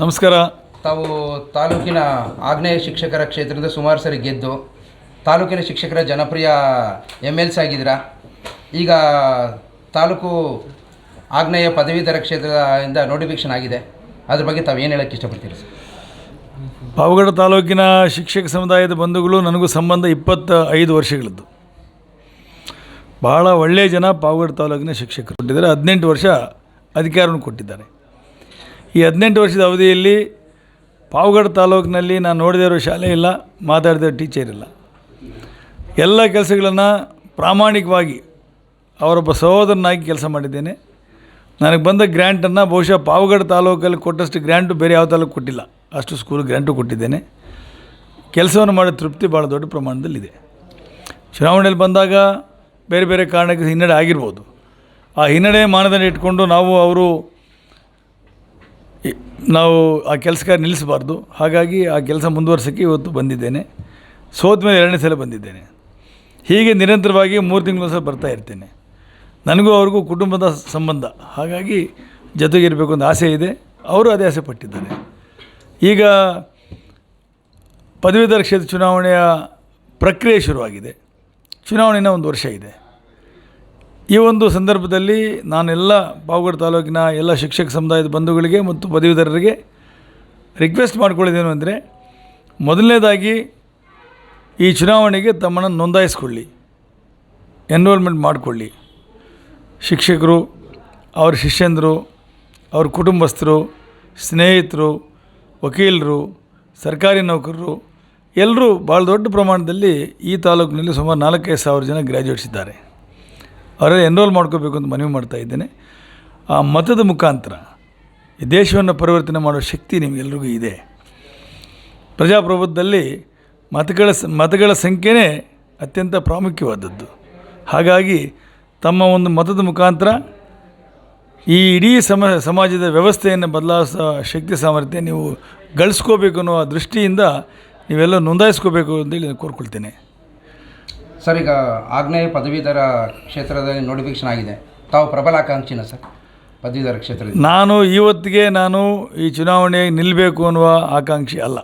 ನಮಸ್ಕಾರ. ತಾವು ತಾಲೂಕಿನ ಆಗ್ನೇಯ ಶಿಕ್ಷಕರ ಕ್ಷೇತ್ರದ ಸುಮಾರು ಸರಿ ಗೆದ್ದು ತಾಲೂಕಿನ ಶಿಕ್ಷಕರ ಜನಪ್ರಿಯ ಎಂ ಎಲ್ ಸಿ ಆಗಿದ್ದೀರಾ? ಈಗ ತಾಲೂಕು ಆಗ್ನೇಯ ಪದವೀಧರ ಕ್ಷೇತ್ರದಿಂದ ನೋಟಿಫಿಕೇಶನ್ ಆಗಿದೆ. ಅದ್ರ ಬಗ್ಗೆ ತಾವು ಏನು ಹೇಳಕ್ಕೆ ಇಷ್ಟಪಡ್ತೀರಿ? ಸರ್ ಪಾವಗಡ ತಾಲೂಕಿನ ಶಿಕ್ಷಕ ಸಮುದಾಯದ ಬಂಧುಗಳು ನನಗೂ ಸಂಬಂಧ ಇಪ್ಪತ್ತ ಐದು ವರ್ಷಗಳದ್ದು. ಭಾಳ ಒಳ್ಳೆಯ ಜನ ಪಾವಗಡ ತಾಲೂಕಿನ ಶಿಕ್ಷಕರು ಕೊಟ್ಟಿದ್ದಾರೆ. ಹದಿನೆಂಟು ವರ್ಷ ಅಧಿಕಾರವನ್ನು ಕೊಟ್ಟಿದ್ದಾರೆ. ಈ ಹದಿನೆಂಟು ವರ್ಷದ ಅವಧಿಯಲ್ಲಿ ಪಾವಗಡ ತಾಲೂಕಿನಲ್ಲಿ ನಾನು ನೋಡಿದಿರೋ ಶಾಲೆ ಇಲ್ಲ ಮಾತಾಡಿದಿರೋ ಟೀಚರ್ ಇಲ್ಲ. ಎಲ್ಲ ಕೆಲಸಗಳನ್ನು ಪ್ರಾಮಾಣಿಕವಾಗಿ ಅವರೊಬ್ಬ ಸಹೋದರನಾಗಿ ಕೆಲಸ ಮಾಡಿದ್ದೇನೆ. ನನಗೆ ಬಂದ ಗ್ರ್ಯಾಂಟನ್ನು ಬಹುಶಃ ಪಾವಗಡ ತಾಲೂಕಲ್ಲಿ ಕೊಟ್ಟಷ್ಟು ಗ್ರ್ಯಾಂಟು ಬೇರೆ ಯಾವ ತಾಲೂಕು ಕೊಟ್ಟಿಲ್ಲ. ಅಷ್ಟು ಸ್ಕೂಲ್ ಗ್ರ್ಯಾಂಟು ಕೊಟ್ಟಿದ್ದೇನೆ. ಕೆಲಸವನ್ನು ಮಾಡಿದ ತೃಪ್ತಿ ಭಾಳ ದೊಡ್ಡ ಪ್ರಮಾಣದಲ್ಲಿದೆ. ಚುನಾವಣೆಯಲ್ಲಿ ಬಂದಾಗ ಬೇರೆ ಬೇರೆ ಕಾರಣಕ್ಕೆ ಹಿನ್ನಡೆ ಆಗಿರ್ಬೋದು. ಆ ಹಿನ್ನಡೆ ಮಾನದಂಡ ಇಟ್ಕೊಂಡು ನಾವು ಅವರು ನಾವು ಆ ಕೆಲಸಕ್ಕೆ ನಿಲ್ಲಿಸಬಾರ್ದು. ಹಾಗಾಗಿ ಆ ಕೆಲಸ ಮುಂದುವರ್ಸೋಕ್ಕೆ ಇವತ್ತು ಬಂದಿದ್ದೇನೆ. ಸೋತ ಮೇಲೆ ಎರಡನೇ ಸಲ ಬಂದಿದ್ದೇನೆ. ಹೀಗೆ ನಿರಂತರವಾಗಿ ಮೂರು ತಿಂಗಳ ಸಲ ಬರ್ತಾ ಇರ್ತೇನೆ. ನನಗೂ ಅವ್ರಿಗೂ ಕುಟುಂಬದ ಸಂಬಂಧ. ಹಾಗಾಗಿ ಜೊತೆಗಿರಬೇಕು ಅಂತ ಆಸೆ ಇದೆ. ಅವರು ಅದೇ ಆಸೆ ಪಟ್ಟಿದ್ದಾರೆ. ಈಗ ಪದವೀಧರ ಕ್ಷೇತ್ರ ಚುನಾವಣೆಯ ಪ್ರಕ್ರಿಯೆ ಶುರುವಾಗಿದೆ. ಚುನಾವಣೆನ ಒಂದು ವರ್ಷ ಇದೆ. ಈ ಒಂದು ಸಂದರ್ಭದಲ್ಲಿ ನಾನೆಲ್ಲ ಪಾವಗಡ ತಾಲೂಕಿನ ಎಲ್ಲ ಶಿಕ್ಷಕ ಸಮುದಾಯದ ಬಂಧುಗಳಿಗೆ ಮತ್ತು ಪದವೀಧರರಿಗೆ ರಿಕ್ವೆಸ್ಟ್ ಮಾಡ್ಕೊಳ್ಳೋದೇನು ಅಂದರೆ, ಮೊದಲನೇದಾಗಿ ಈ ಚುನಾವಣೆಗೆ ತಮ್ಮನ್ನು ನೋಂದಾಯಿಸ್ಕೊಳ್ಳಿ ಎನ್ರೋಲ್ಮೆಂಟ್ ಮಾಡಿಕೊಳ್ಳಿ. ಶಿಕ್ಷಕರು, ಅವ್ರ ಶಿಷ್ಯಂದರು, ಅವ್ರ ಕುಟುಂಬಸ್ಥರು, ಸ್ನೇಹಿತರು, ವಕೀಲರು, ಸರ್ಕಾರಿ ನೌಕರರು, ಎಲ್ಲರೂ ಭಾಳ ದೊಡ್ಡ ಪ್ರಮಾಣದಲ್ಲಿ ಈ ತಾಲೂಕಿನಲ್ಲಿ ಸುಮಾರು ನಾಲ್ಕೈದು ಸಾವಿರ ಜನ ಗ್ರ್ಯಾಜುಯೇಟ್ಸ್ ಇದ್ದಾರೆ. ಅವರೆಲ್ಲ ಎನ್ರೋಲ್ ಮಾಡ್ಕೋಬೇಕು ಅಂತ ಮನವಿ ಮಾಡ್ತಾ ಇದ್ದೇನೆ. ಆ ಮತದ ಮುಖಾಂತರ ಈ ದೇಶವನ್ನು ಪರಿವರ್ತನೆ ಮಾಡೋ ಶಕ್ತಿ ನಿಮಗೆಲ್ರಿಗೂ ಇದೆ. ಪ್ರಜಾಪ್ರಭುತ್ವದಲ್ಲಿ ಮತಗಳ ಮತಗಳ ಸಂಖ್ಯೆನೇ ಅತ್ಯಂತ ಪ್ರಾಮುಖ್ಯವಾದದ್ದು. ಹಾಗಾಗಿ ತಮ್ಮ ಒಂದು ಮತದ ಮುಖಾಂತರ ಈ ಇಡೀ ಸಮ, ಸಮಾಜದ ವ್ಯವಸ್ಥೆಯನ್ನು ಬದಲಾಯಿಸೋ ಶಕ್ತಿ ಸಾಮರ್ಥ್ಯ ನೀವು ಗಳಿಸ್ಕೋಬೇಕು ಅನ್ನೋ ದೃಷ್ಟಿಯಿಂದ ನೀವೆಲ್ಲ ನೋಂದಾಯಿಸ್ಕೋಬೇಕು ಅಂತೇಳಿ ನಾನು ಕೋರ್ಕೊಳ್ತೇನೆ. ಸರ್ ಈಗ ಆಗ್ನೇಯ ಪದವೀಧರ ಕ್ಷೇತ್ರದಲ್ಲಿ ನೋಟಿಫಿಕೇಶನ್ ಆಗಿದೆ. ತಾವು ಪ್ರಬಲ ಆಕಾಂಕ್ಷಿನ ಸರ್ ಪದವೀಧರ ಕ್ಷೇತ್ರದಲ್ಲಿ? ನಾನು ಇವತ್ತಿಗೆ ನಾನು ಈ ಚುನಾವಣೆ ನಿಲ್ಲಬೇಕು ಅನ್ನುವ ಆಕಾಂಕ್ಷಿ ಅಲ್ಲ.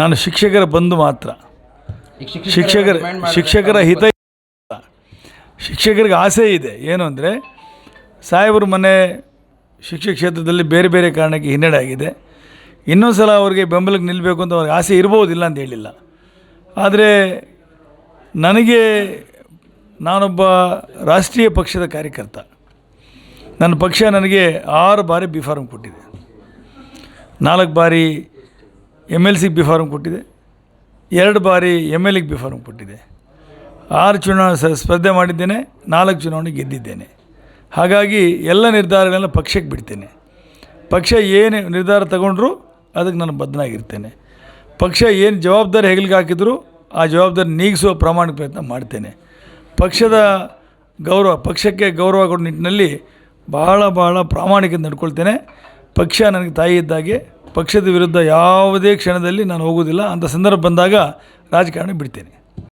ನಾನು ಶಿಕ್ಷಕರ ಬಂಧು ಮಾತ್ರ. ಶಿಕ್ಷಕರ ಶಿಕ್ಷಕರ ಹಿತ ಶಿಕ್ಷಕರಿಗೆ ಆಸೆ ಇದೆ. ಏನು ಅಂದರೆ ಸಾಹೇಬರ ಮನೆ ಶಿಕ್ಷಕ ಕ್ಷೇತ್ರದಲ್ಲಿ ಬೇರೆ ಬೇರೆ ಕಾರಣಕ್ಕೆ ಹಿನ್ನಡೆ ಆಗಿದೆ. ಇನ್ನೊಂದು ಸಲ ಅವ್ರಿಗೆ ಬೆಂಬಲಕ್ಕೆ ನಿಲ್ಲಬೇಕು ಅಂತ ಅವ್ರಿಗೆ ಆಸೆ ಇರ್ಬೋದಿಲ್ಲ ಅಂತ ಹೇಳಿಲ್ಲ. ಆದರೆ ನನಗೆ ನಾನೊಬ್ಬ ರಾಷ್ಟ್ರೀಯ ಪಕ್ಷದ ಕಾರ್ಯಕರ್ತ. ನನ್ನ ಪಕ್ಷ ನನಗೆ ಆರು ಬಾರಿ ಬಿ ಫಾರ್ಮ್ ಕೊಟ್ಟಿದೆ. ನಾಲ್ಕು ಬಾರಿ ಎಂ ಎಲ್ ಸಿಗೆ ಬಿ ಫಾರ್ಮ್ ಕೊಟ್ಟಿದೆ. ಎರಡು ಬಾರಿ ಎಂ ಎಲ್ ಎಗೆ ಬಿ ಫಾರ್ಮ್ ಕೊಟ್ಟಿದೆ. ಆರು ಚುನಾವಣೆ ಸ್ಪರ್ಧೆ ಮಾಡಿದ್ದೇನೆ, ನಾಲ್ಕು ಚುನಾವಣೆ ಗೆದ್ದಿದ್ದೇನೆ. ಹಾಗಾಗಿ ಎಲ್ಲ ನಿರ್ಧಾರಗಳನ್ನ ಪಕ್ಷಕ್ಕೆ ಬಿಡ್ತೇನೆ. ಪಕ್ಷ ಏನು ನಿರ್ಧಾರ ತಗೊಂಡ್ರು ಅದಕ್ಕೆ ನಾನು ಬದ್ಧನಾಗಿರ್ತೇನೆ. ಪಕ್ಷ ಏನು ಜವಾಬ್ದಾರಿ ಹೆಗಲಿಗೆ ಹಾಕಿದ್ರು ಆ ಜವಾಬ್ದಾರಿ ನೀಗಿಸುವ ಪ್ರಾಮಾಣಿಕ ಪ್ರಯತ್ನ ಮಾಡ್ತೇನೆ. ಪಕ್ಷದ ಗೌರವ, ಪಕ್ಷಕ್ಕೆ ಗೌರವ ಕೊಡೋ ನಿಟ್ಟಿನಲ್ಲಿ ಬಹಳ ಬಹಳ ಪ್ರಾಮಾಣಿಕತೆ ನಡ್ಕೊಳ್ತೇನೆ. ಪಕ್ಷ ನನಗೆ ತಾಯಿ ಇದ್ದಾಗೆ, ಪಕ್ಷದ ವಿರುದ್ಧ ಯಾವುದೇ ಕ್ಷಣದಲ್ಲಿ ನಾನು ಹೋಗೋದಿಲ್ಲ ಅಂಥ ಸಂದರ್ಭ ಬಂದಾಗ ರಾಜಕಾರಣ ಬಿಡ್ತೇನೆ.